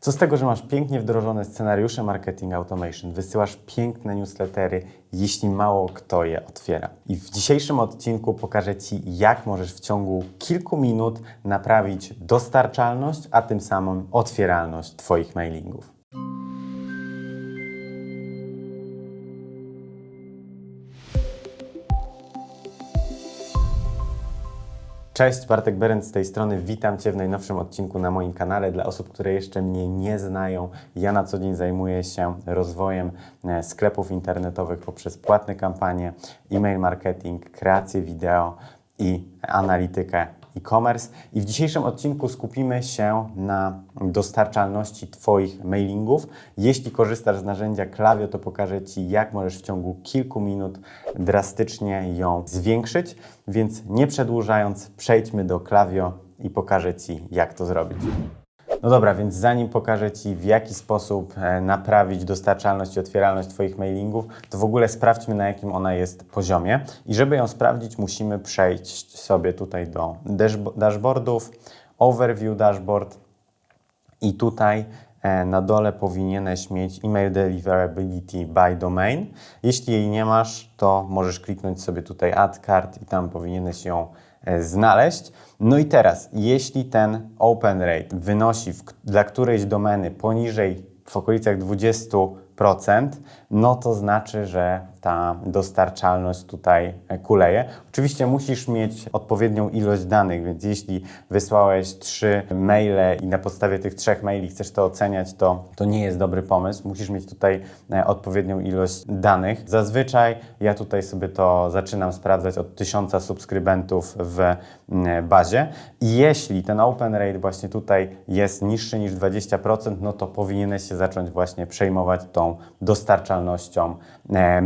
Co z tego, że masz pięknie wdrożone scenariusze marketing automation, wysyłasz piękne newslettery, jeśli mało kto je otwiera. I w dzisiejszym odcinku pokażę Ci, jak możesz w ciągu kilku minut naprawić dostarczalność, a tym samym otwieralność Twoich mailingów. Cześć, Bartek Berend z tej strony. Witam Cię w najnowszym odcinku na moim kanale. Dla osób, które jeszcze mnie nie znają, ja na co dzień zajmuję się rozwojem e, sklepów internetowych poprzez płatne kampanie, e-mail marketing, kreację wideo i analitykę e-commerce. I w dzisiejszym odcinku skupimy się na dostarczalności Twoich mailingów. Jeśli korzystasz z narzędzia Klawiyo, to pokażę Ci, jak możesz w ciągu kilku minut drastycznie ją zwiększyć. Więc nie przedłużając, przejdźmy do Klawiyo i pokażę Ci, jak to zrobić. No dobra, więc zanim pokażę Ci, w jaki sposób e, naprawić dostarczalność i otwieralność Twoich mailingów, to w ogóle sprawdźmy, na jakim ona jest poziomie. I żeby ją sprawdzić, musimy przejść sobie tutaj do dashbo- dashboardów, overview dashboard i tutaj e, na dole powinieneś mieć email deliverability by domain. Jeśli jej nie masz, to możesz kliknąć sobie tutaj add card i tam powinieneś ją znaleźć. No i teraz, jeśli ten open rate wynosi w, dla którejś domeny poniżej w okolicach 20%, no to znaczy, że ta dostarczalność tutaj e, kuleje. Oczywiście musisz mieć odpowiednią ilość danych, więc jeśli wysłałeś trzy maile i na podstawie tych trzech maili chcesz to oceniać, to, to nie jest dobry pomysł. Musisz mieć tutaj e, odpowiednią ilość danych. Zazwyczaj ja tutaj sobie to zaczynam sprawdzać od tysiąca subskrybentów w bazie. I jeśli ten open rate właśnie tutaj jest niższy niż 20%, no to powinieneś się zacząć właśnie przejmować tą dostarczalnością e,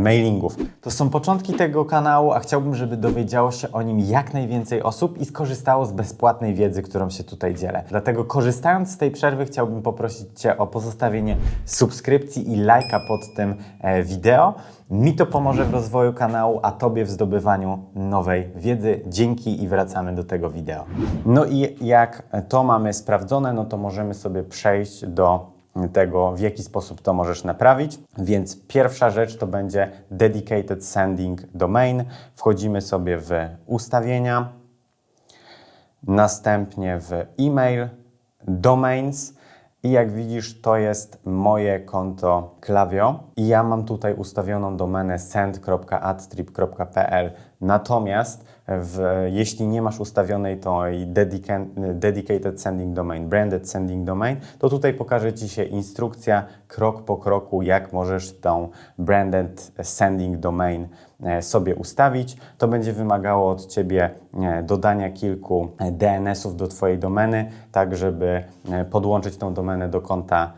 To są początki tego kanału, a chciałbym, żeby dowiedziało się o nim jak najwięcej osób i skorzystało z bezpłatnej wiedzy, którą się tutaj dzielę. Dlatego korzystając z tej przerwy chciałbym poprosić Cię o pozostawienie subskrypcji i lajka pod tym e, wideo. Mi to pomoże w rozwoju kanału, a Tobie w zdobywaniu nowej wiedzy. Dzięki i wracamy do tego wideo. No i jak to mamy sprawdzone, no to możemy sobie przejść do tego, w jaki sposób to możesz naprawić. Więc pierwsza rzecz to będzie Dedicated Sending Domain. Wchodzimy sobie w ustawienia, następnie w e-mail, domains. I jak widzisz, to jest moje konto Klaviyo i ja mam tutaj ustawioną domenę send.adstrip.pl. Natomiast w, jeśli nie masz ustawionej tej dedica- Dedicated Sending Domain, Branded Sending Domain, to tutaj pokaże Ci się instrukcja krok po kroku, jak możesz tą Branded Sending Domain e, sobie ustawić. To będzie wymagało od Ciebie e, dodania kilku e, DNS-ów do Twojej domeny, tak żeby podłączyć tą domenę do konta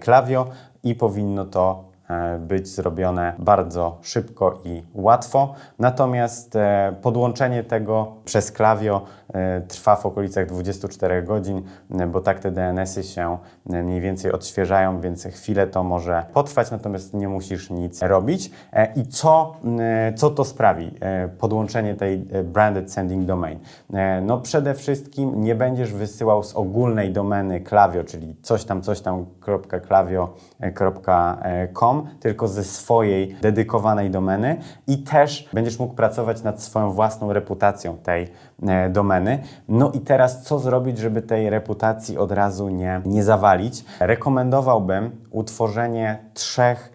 Klaviyo i powinno to być zrobione bardzo szybko i łatwo. Natomiast e, podłączenie tego przez Klaviyo e, trwa w okolicach 24 godzin, e, bo tak te DNS-y się e, mniej więcej odświeżają, więc chwilę to może potrwać, natomiast nie musisz nic robić. E, I co, e, co to sprawi, e, podłączenie tej e, Branded Sending Domain? E, No przede wszystkim nie będziesz wysyłał z ogólnej domeny Klaviyo, czyli coś tam, coś tam, .klaviyo.com, tylko ze swojej dedykowanej domeny i też będziesz mógł pracować nad swoją własną reputacją tej e, domeny. No i teraz co zrobić, żeby tej reputacji od razu nie, nie zawalić? Rekomendowałbym utworzenie trzech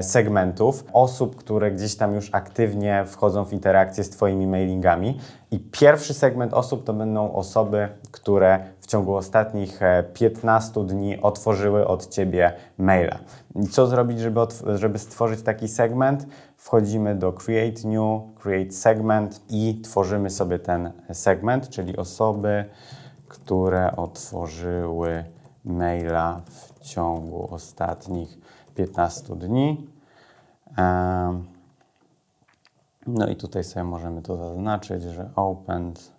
segmentów osób, które gdzieś tam już aktywnie wchodzą w interakcję z Twoimi mailingami. I pierwszy segment osób to będą osoby, które w ciągu ostatnich e, 15 dni otworzyły od Ciebie maila. Co zrobić, żeby, żeby stworzyć taki segment? Wchodzimy do Create New, Create Segment i tworzymy sobie ten segment, czyli osoby, które otworzyły maila w ciągu ostatnich 15 dni. No i tutaj sobie możemy to zaznaczyć, że opened,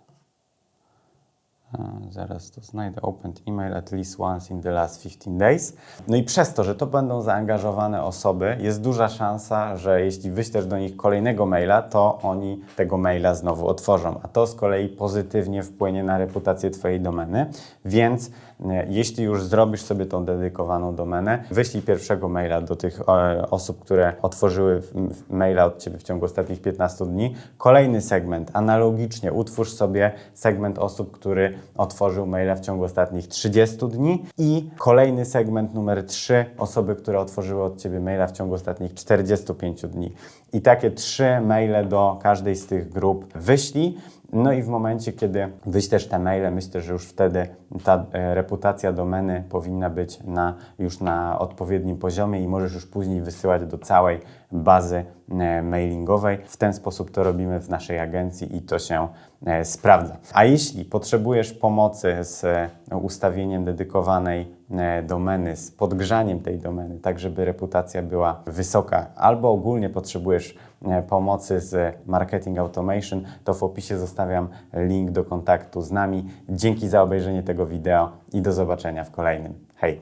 zaraz to znajdę, opened email at least once in the last 15 days. No i przez to, że to będą zaangażowane osoby, jest duża szansa, że jeśli wyślesz do nich kolejnego maila, to oni tego maila znowu otworzą, a to z kolei pozytywnie wpłynie na reputację Twojej domeny, więc e, jeśli już zrobisz sobie tą dedykowaną domenę, wyślij pierwszego maila do tych e, osób, które otworzyły maila od Ciebie w ciągu ostatnich 15 dni. Kolejny segment, analogicznie utwórz sobie segment osób, który otworzył maila w ciągu ostatnich 30 dni i kolejny segment numer 3, osoby, które otworzyły od Ciebie maila w ciągu ostatnich 45 dni. I takie trzy maile do każdej z tych grup wyślij. No i w momencie, kiedy wyślesz te maile, myślę, że już wtedy ta e, reputacja domeny powinna być na, już na odpowiednim poziomie i możesz już później wysyłać do całej bazy e, mailingowej. W ten sposób to robimy w naszej agencji i to się e, sprawdza. A jeśli potrzebujesz pomocy z ustawieniem dedykowanej domeny, z podgrzaniem tej domeny, tak żeby reputacja była wysoka, albo ogólnie potrzebujesz e, pomocy z marketing automation, to w opisie zostawiam link do kontaktu z nami. Dzięki za obejrzenie tego wideo i do zobaczenia w kolejnym. Hej!